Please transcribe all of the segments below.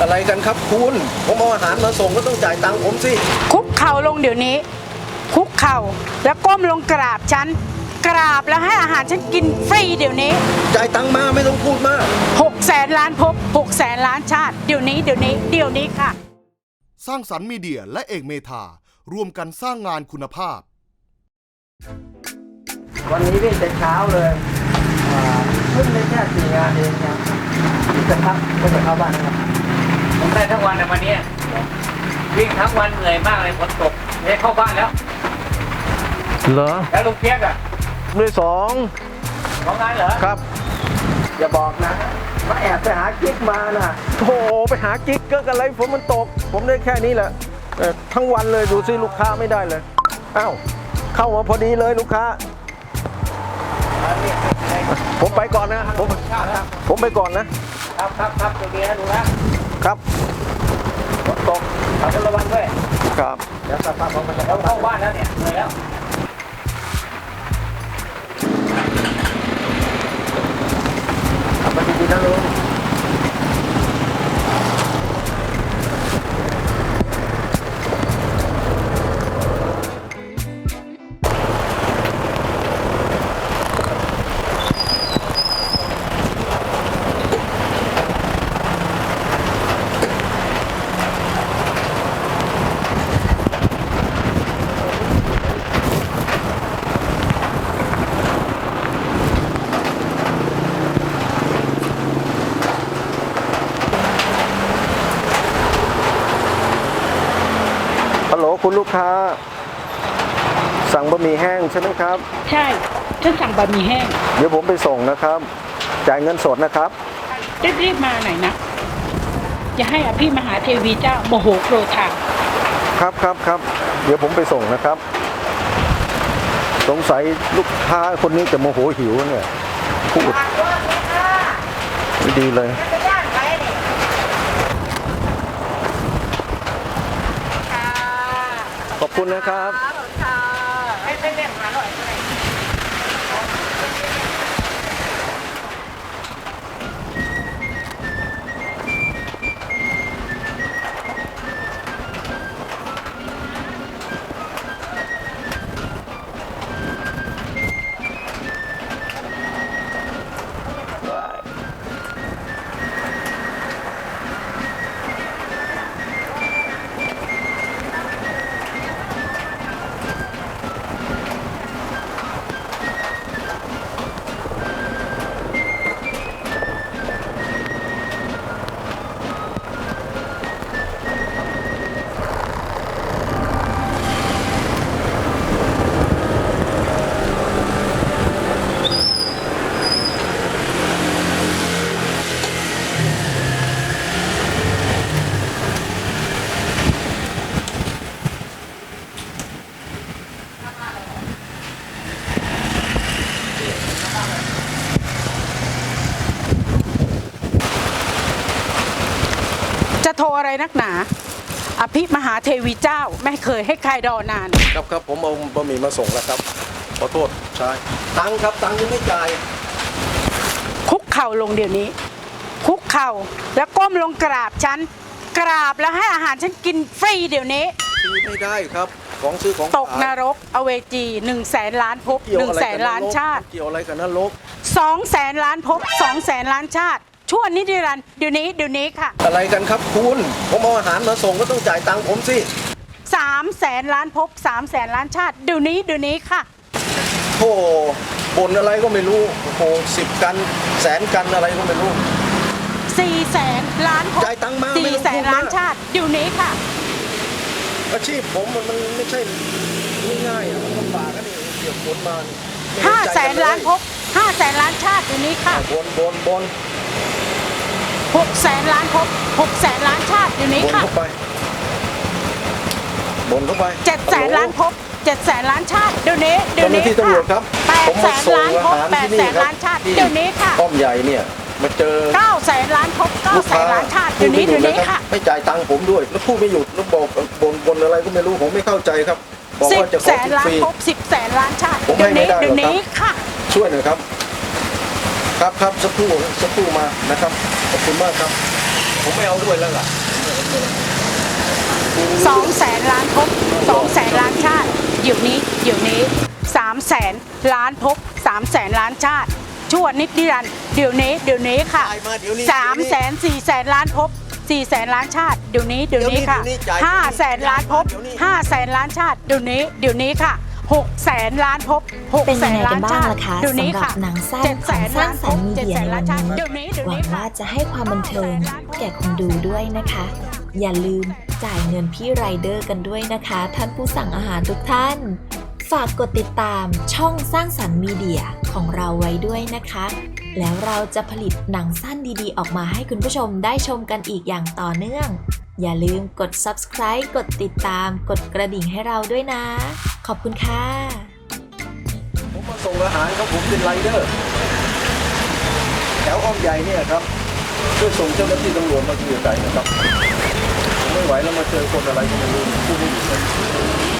อะไรกันครับคุณ ผมเอาอาหารมาส่งก็ต้องจ่ายตังค์ผมสิ คุกเข่าลงเดี๋ยวนี้ คุกเข่าแล้วก้มลงกราบฉัน กราบแล้วให้อาหารฉันกินฟรีเดี๋ยวนี้จ่ายตังค์มาไม่ต้องพูดมาก หกแสนล้านภพหกแสนล้านชาติ เดี๋ยวนี้เดี๋ยวนี้เดี๋ยวนี้ค่ะ สร้างสรรค์มีเดียและเอกเมธาร่วมกันสร้างงานคุณภาพ วันนี้วิ่งแต่เช้าเลยอ่าเพิ่งได้แค่สี่งานเองครับอีกสักพักก็จะเข้าบ้านนะครับ ผมได้ทั้งวันในวันนี้วิ่งทั้งวันเหนื่อยมากเลยฝนตกเลยเข้าบ้านแล้ว เหรอแล้วลุงเพียกอะด้วยสองของงานเหรอครับ อย่าบอกนะว่าแอบไปหากิ๊กมาน่ะโถไปหากิ๊กเกิกอะไรฝนมันตก ผมได้แค่นี้แหละเอ่อทั้งวันเลยดูซิลูกค้าไม่ได้เลยอ้าวเข้ามาพอดีเลยลูกค้า ผมไปก่อนนะผมผมไปก่อนนะ ครับครับครับตัวนี้นะดูนะ ครับฝนตกขับรถระวังด้วยครับเดี๋ยวสักพักผมก็จะแล้วเข้าเข้าบ้านบ้านแล้วเนี่ยเหนื่อยแล้วขับมาดีๆนะลุง โหลคุณลูกค้า สั่งบะหมี่แห้งใช่ไหมครับ ใช่ฉันสั่งบะหมี่แห้ง เดี๋ยวผมไปส่งนะครับ จ่ายเงินสดนะครับรีบๆมาหน่อยนะจะให้อภิมหาเทวีเจ้าโมโหโกรธาครับครับครับ เดี๋ยวผมไปส่งนะครับ สงสัยลูกค้าคนนี้จะโมโหหิวเนี่ยพูดไม่ดีเลย ขอบคุณนะครับจะ โทรอะไรนักหนา อภิมหาเทวีเจ้าไม่เคยให้ใครรอนาน ครับครับผมเอาบะหมี่มาส่งแล้วครับ ขอโทษใช่ตังค์ครับ ตังค์ยังไม่จ่าย คุกเข่าลงเดี๋ยวนี้ คุกเข่าแล้วก้มลงกราบฉัน กราบแล้วให้อาหารฉันกินฟรีเดี๋ยวนี้ ซื้อไม่ได้ครับ ของซื้อของตกนขายรกอเวจีหนึ่งแสนล้านภพเกี่ยวหนึ่งอะไรแสกันบล้านรกชาติ เกี่ยวอะไรกับนรก สองแสนล้านภพสองแสนล้านชาติ ชั่วนิรันดร์เดี๋ยวนี้เดี๋ยวนี้ค่ะ อะไรกันครับคุณผมเอาอาหารมาส่งก็ต้องจ่ายตังค์ผมสิสามแสนล้านภพสามแสนล้านชาติเดี๋ยวนี้เดี๋ยวนี้ค่ะ โธ่บ่นอะไรก็ไม่รู้โอ้โหสิบกันแสนกันอะไรก็ไม่รู้ สี่แสนล้านภพจ่ายตังค์มาไม่สี่ต้องแสพูนดมากล้านชาติเดี๋ยวนี้ค่ะ อาชีพผมมันมันไม่ใช่ง่ายๆอะมันลำบากกันนี่เกี่ยวผลมานี่ไม่ห้าเนแสใจนกัเยล้านภพห้าแสนล้านชาติเดี๋ยวนี้ค่ะ บนบนบน หกแสนล้านภพหกแสนล้านชาติเดี๋ยวนี้บนค่ะเข้าไปบนเข้าไปเจ็ดแสนล้านภพเจ็ดแสนล้านชาติเดี๋ยวนี้เดี๋ยเจ้าวหน้านี้ที่ตำรวจครับแปดผมแสมานส่งล้านอาภพหารแปดที่แสนี่นครับล้านชาติที่เดี๋ยวนี้ค่ะป้อมใหญ่เนี่ยมาเจอเก้าแสนล้านภพเก้าลูกแสค้านล้านชาติเดี๋ยวนี้พูเดี๋ยวไม่หนี้รับค่ะ ไม่จ่ายตังค์ผมด้วย แล้วพูดไม่หยุดแล้วบอกบนบนอะไรก็ไม่รู้ผมไม่เข้าใจครับ บอกสิบว่าจะขแสอนกินล้าฟนรี ภพสิบแสนล้านชาติผมเดี๋ยวนี้ให้ไม่ได้หรอกเดี๋ยวนี้ค่ะ ช่วยหน่อยครับ ครับครับสักครู่สักครู่มานะครับขอบคุณมากครับ ผมไม่เอาด้วยแล้วล่ะสองแสนล้านภพสองแสนล้านชาติเดี๋ยวนี้เดี๋ยวนี้สามแสนล้านภพสามแสนล้านชาติ ชั่วนิดนิรันดร์เดี๋ยวนี้เดี๋ยวนี้ค่ะจ่ายมาเดี๋ยวนี้สามแสนสี่แสนล้านภพสี่แสนล้านชาติเดี๋ยวนี้เดี๋ยวนี้ค่ะเดี๋ยวนี้จ่ายห้าแสนล้านภพเดี๋ยวนี้ ห้าแสนล้านชาติเดี๋ยวนี้เดี๋ยวนี้ค่ะ หกแสนล้านภพหกเป็นแสยังนไงล้ากันนบ้างชาติล่ะคะเดี๋ยวนี้สำหรับค่ะหนังสั้นเจ็ดขแสองนสร้าล้างนสภรรพค์มีเจ็ดเดียแสนในล้าวันนชาตินี้เดี๋ยวนี้เดี๋ยวหวันี้งค่ะ ว่าจะให้ความบันเทิงแก่คนดูด้วยนะคะ อย่าลืมจ่ายเงินพี่ไรเดอร์กันด้วยนะคะ ท่านผู้สั่งอาหารทุกท่าน ฝากกดติดตามช่องสร้างสรรค์มีเดียของเราไว้ด้วยนะคะ แล้วเราจะผลิตหนังสั้นดีๆ ออกมาให้คุณผู้ชมได้ชมกันอีกอย่างต่อเนื่อง อย่าลืมกด subscribe กดติดตาม กดกระดิ่งให้เราด้วยนะ ขอบคุณค่ะ ผมมาส่งอาหารครับผมเป็นไรเดอร์แถวอ้อมใหญ่เนี่ยครับช่วยส่งเจ้าหน้าที่ตำรวจมาเคลียร์ใจนะครับผมไม่ไหวแล้วมาเจอคนอะไรก็ไม่รู้พูดไม่หยุดเลย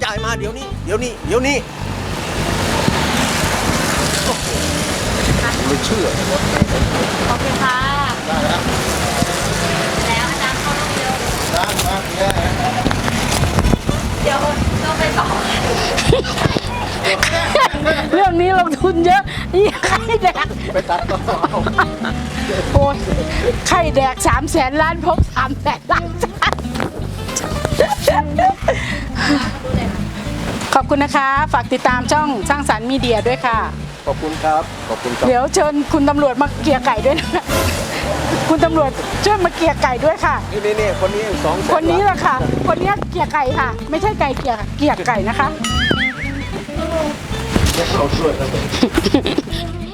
จ่ายมาเดี๋ยวนี้ เดี๋ยวนี้ เดี๋ยวนี้ไม่เชื่อว่าขอบคุณค่ะแล้วอาจารย์เข้าเร็ว เดี๋ยวต้องไปต่อเรื่องนี้ลงทุนเยอะนี่ไข่แดกไปตัดต่อโอ้ยไข่แดกสามแสนล้านพบสามแสนล้านชาติขอบคุณนะคะ ฝากติดตามช่องสร้างสรรค์มีเดียด้วยค่ะ ขอบคุณครับ ขอบคุณครับ เดี๋ยวเชิญคุณตำรวจมาเกลี่ยไก่ด้วยนะ คุณตำรวจช่วยมาเกลี่ยไก่ด้วยค่ะ นี่นี่นี่คนนี้สองแสคนนี้แหละค่ะ คนนี้เกลี่ยไก่ค่ะ ไม่ใช่ไก่เกลี่ยเกลี่ยไก่นะคะเราช่วยกันเลย